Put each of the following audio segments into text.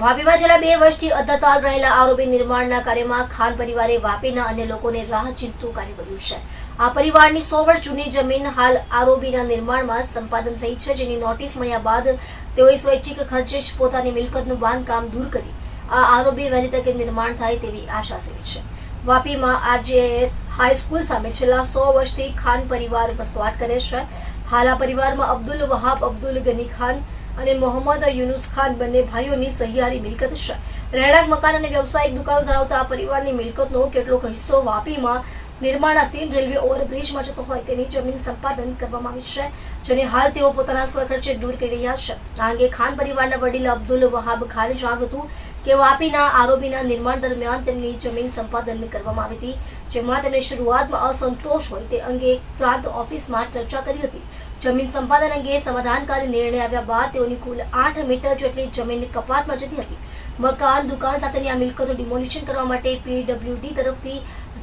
વાપીમાં છેલ્લા બે વર્ષથી અધરતાલ રહેલા આરોપી નિર્માણના કાર્યમાં ખાન પરિવારે વાપીના અન્ય લોકોને રાહ ચીંધતું કાર્ય કર્યું છે. આ પરિવારની સો વર્ષ જૂની જમીન હાલ આરોપીના નિર્માણમાં સંપાદન થઈ છે, જેની નોટિસ મળ્યા બાદ તેઓએ સ્વૈચ્છિક ખર્ચે જ પોતાની મિલકતનું બાંધકામ દૂર કરી આ આરોપી વહેલી તકે નિર્માણ થાય તેવી આશા સેવી છે. વાપીમાં આરજેએસ હાઈસ્કૂલ સામે છેલ્લા સો વર્ષથી ખાન પરિવાર વસવાટ કરે છે. હાલ આ પરિવારમાં અબ્દુલ વહાબ, અબ્દુલ ગની ખાન અને મોહમ્મદ યુનુસ ખાન બંને ભાઈઓની સહિયારી મિલકત છે. રહેણાંક મકાન અને વ્યવસાયિક દુકાનો ધરાવતા આ પરિવારની મિલકતનો કેટલોક હિસ્સો વાપીમાં નિર્માણાધીન રેલવે ઓવરબ્રિજમાં જતો હોય તેની જમીન સંપાદન કરવામાં આવી છે, જેને હાલ તેઓ પોતાના સ્વખર્ચે દૂર કરી રહ્યા છે. આ અંગે ખાન પરિવારના વડીલ અબ્દુલ વહાબ ખાને જણાવ્યું હતું કે વાપીના આરોપીના નિર્માણ દરમિયાન તેમની જમીન સંપાદન કરવામાં આવી હતી, જેમાં તેમણે શરૂઆતમાં અસંતોષ હોય તે અંગે પ્રાંત ઓફિસમાં ચર્ચા કરી હતી. જમીન સંપાદન અંગે સમાધાનકારી નિર્ણય આવ્યા બાદ તેઓની કુલ આઠ મીટર જેટલી જમીન કપાતમાં જતી હતી. મકાન, દુકાન સાથેની આ મિલકતો ડિમોલિશન કરવા માટે પીડબ્લ્યુડી તરફથી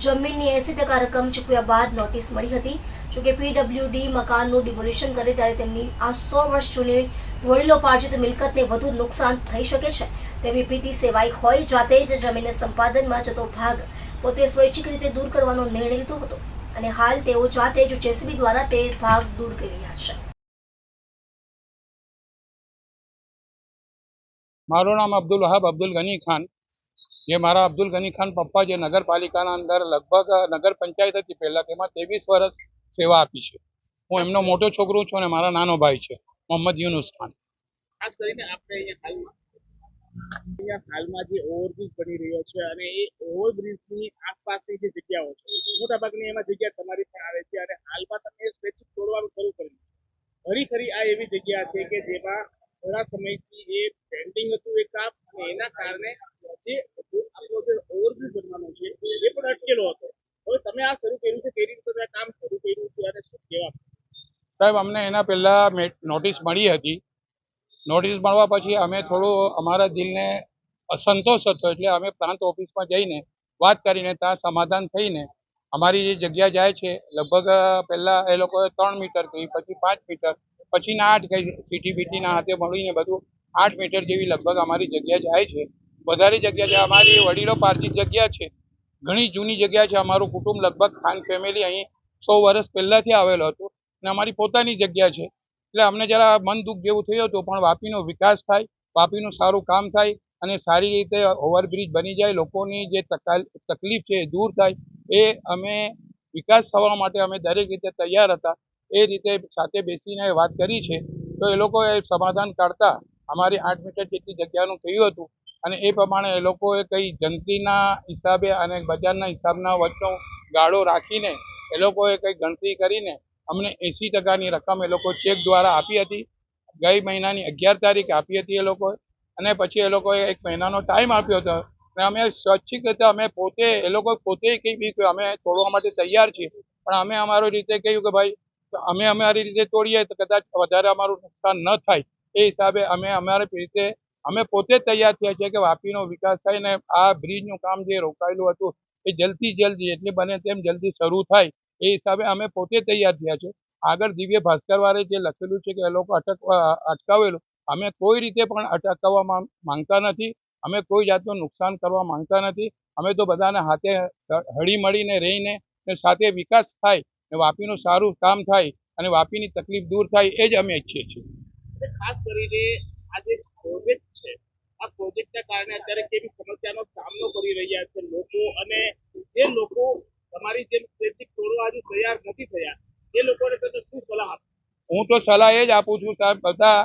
જમીનની એસી ટકા રકમ ચૂકવ્યા બાદ નોટિસ મળી હતી. જોકે પીડબ્લ્યુડી મકાનનું ડિમોલિશન કરે ત્યારે તેમની આ સો વર્ષ જૂની વડીલોપાર્જિત મિલકતને વધુ નુકસાન થઈ શકે છે. તેવી ભીતિ સેવાઈ હોય જાતે જ જમીન સંપાદનમાં જતો ભાગ પોતે સ્વૈચ્છિક રીતે દૂર કરવાનો નિર્ણય લીધો હતો. અને હાલ તેઓ જાતે જ જેસીબી દ્વારા તે ભાગ દૂર કરી રહ્યા છે. મારું નામ અબ્દુલ વહાબ અબ્દુલ ગની ખાન. જે મારા અબ્દુલ ગની ખાન પપ્પા જે નગરપાલિકાના અંદર લગભગ નગર પંચાયત હતી પહેલાં તેમાં ત્રેવીસ વર્ષ સેવા આપી છે. હું એમનો મોટો છોકરો છું અને મારા નાનો ભાઈ છે મોહમ્મદ યુનુસ ખાન. ખાસ કરીને આપણે અહીંયા હાલમાં હાલમાં જે ઓવરબ્રિજ બની રહ્યો છે અને એ ઓવરબ્રિજની આસપાસની જે જગ્યાઓ છે, મોટાભાગની એમાં જગ્યા તમારી પણ આવે છે અને હાલમાં તમે સ્વૈચ્છિક તોડવાનું શરૂ કર્યું ખરી ખરી આ એવી જગ્યા છે કે જેમાં થોડા સમયથી એ પેન્ડિંગ હતું એ કામ અને એના કારણે જે આપણો જે ઓવરબ્રિજ બનવાનો છે એ પણ અટકેલો હતો. હવે તમે આ શરૂ કર્યું છે કઈ રીતે કામ શરૂ કર્યું છે અને શું કહેવા સાહેબ, અમને એના પહેલાં નોટિસ મળી હતી. નોટિસ મળવા પછી અમે થોડું અમારા દિલને અસંતોષ હતો એટલે અમે પ્રાંત ઓફિસમાં જઈને વાત કરીને ત્યાં સમાધાન થઈને અમારી જે જગ્યા જાય છે, લગભગ પહેલાં એ લોકોએ ત્રણ મીટર કહી પછી પાંચ મીટર, પછીના આઠ કહી સીટી બીટીના હાથે મળીને બધું આઠ મીટર જેવી લગભગ અમારી જગ્યા જાય છે. વધારે જગ્યા છે અમારી વડીલો પાર્થિત જગ્યા છે, ઘણી જૂની જગ્યા છે. અમારું કુટુંબ લગભગ ખાન ફેમિલી અહીં સો વર્ષ પહેલાંથી આવેલો હતું અને અમારી પોતાની જગ્યા છે. એટલે અમને જરા મન દુઃખ જેવું થયું હતું, પણ વાપીનો વિકાસ થાય, વાપીનું સારું કામ થાય અને સારી રીતે ઓવરબ્રિજ બની જાય, લોકોની જે તકાલ- તકલીફ છે એ દૂર થાય, એ અમે વિકાસ થવા માટે અમે દરેક રીતે તૈયાર હતા. એ રીતે સાથે બેસીને વાત કરી છે. તો એ લોકોએ સમાધાન કાઢતા અમારી આઠ મીટર જેટલી જગ્યાનું કહ્યું હતું અને એ પ્રમાણે એ લોકોએ કંઈ જંત્રીના હિસાબે અને બજારના હિસાબના વચ્ચે ગાળો રાખીને એ લોકોએ કંઈ ગણતરી કરીને અમને એંસી ટકાની રકમ એ લોકો ચેક દ્વારા આપી હતી. ગઈ મહિનાની અગિયાર તારીખે આપી હતી એ લોકોએ. અને પછી એ લોકોએ એક મહિનાનો ટાઈમ આપ્યો હતો. અને અમે સ્વૈચ્છિક રીતે અમે પોતે, એ લોકો પોતે કહી બી અમે તોડવા માટે તૈયાર છીએ. પણ અમે અમારી રીતે કહ્યું કે ભાઈ, અમે અમારી રીતે તોડીએ તો કદાચ વધારે અમારું નુકસાન ન થાય. એ હિસાબે અમે અમારી રીતે, અમે પોતે તૈયાર થયા છીએ કે વાપીનો વિકાસ થાય ને આ બ્રિજનું કામ જે રોકાયેલું હતું એ જલ્દી જલ્દી, એટલે બને તેમ જલ્દી શરૂ થાય. એ હિસાબે અમે પોતે તૈયાર થયા છે આગળ દિવ્ય ભાસ્કરવાળે જે લખેલું છે કે એ લોકો અટકવા અટકાવેલું અમે કોઈ રીતે પણ અટકાવવા માંગ- માંગતા નથી. અમે કોઈ જાતનું નુકસાન કરવા માંગતા નથી. અમે તો બધાને હાથે હળી મળીને રહીને ને સાથે વિકાસ થાય ને વાપીનું સારું કામ થાય અને વાપીની તકલીફ દૂર થાય એ જ અમે ઈચ્છીએ છીએ. ખાસ કરીને આ જે પ્રોજેક્ટ છે આ પ્રોજેક્ટના કારણે અત્યારે કેવી સમસ્યાનો સામનો કરી રહ્યા છે લોકો અને જે લોકો તમારી જેમ તોડવા હજુ તૈયાર નથી થયા એ લોકોને તમે શું સલાહ આપો હું તો સલાહ એ જ આપું છું સાહેબ બધા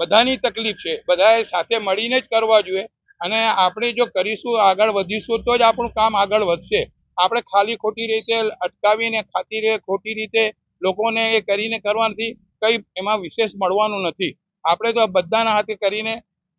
બધાની તકલીફ છે. બધાએ સાથે મળીને જ કરવા જોઈએ. અને આપણે જો કરીશું, આગળ વધીશું, તો જ આપણું કામ આગળ વધશે. આપણે ખાલી ખોટી રીતે અટકાવીને ખાતી ખોટી રીતે લોકોને એ કરીને કરવાથી કંઈ એમાં વિશેષ મળવાનું નથી. આપણે તો બધાના હાથે કરીને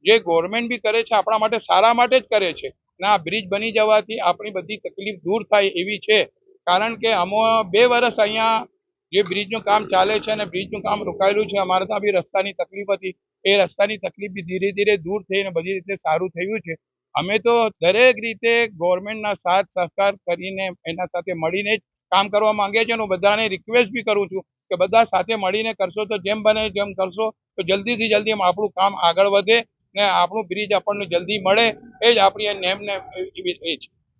જે ગવર્મેન્ટ બી કરે છે, આપણા માટે સારા માટે જ કરે છે. ને, આ બ્રિજ બની જવાથી આપણી બધી તકલીફ દૂર થાય એવી છે. કારણ કે અમો બે વર્ષ અહીંયા જે બ્રિજનું કામ ચાલે છે અને બ્રિજનું કામ રોકાયેલું છે, અમારે ત્યાં બી રસ્તાની તકલીફ હતી. એ રસ્તાની તકલીફ બી ધીરે ધીરે દૂર થઈને બધી રીતે સારું થયું છે. અમે તો દરેક રીતે ગવર્મેન્ટના સાથ, સહકાર કરીને એના સાથે મળીને જ કામ કરવા માંગીએ છીએ અને હું બધાને રિક્વેસ્ટ બી કરું છું કે બધા સાથે મળીને કરશો તો જેમ બને જેમ કરશો તો જલ્દીથી જલ્દી આપણું કામ આગળ વધે ને આપણું બ્રિજ આપણને જલ્દી મળે. એ જ આપણી નેમ ને એ છે.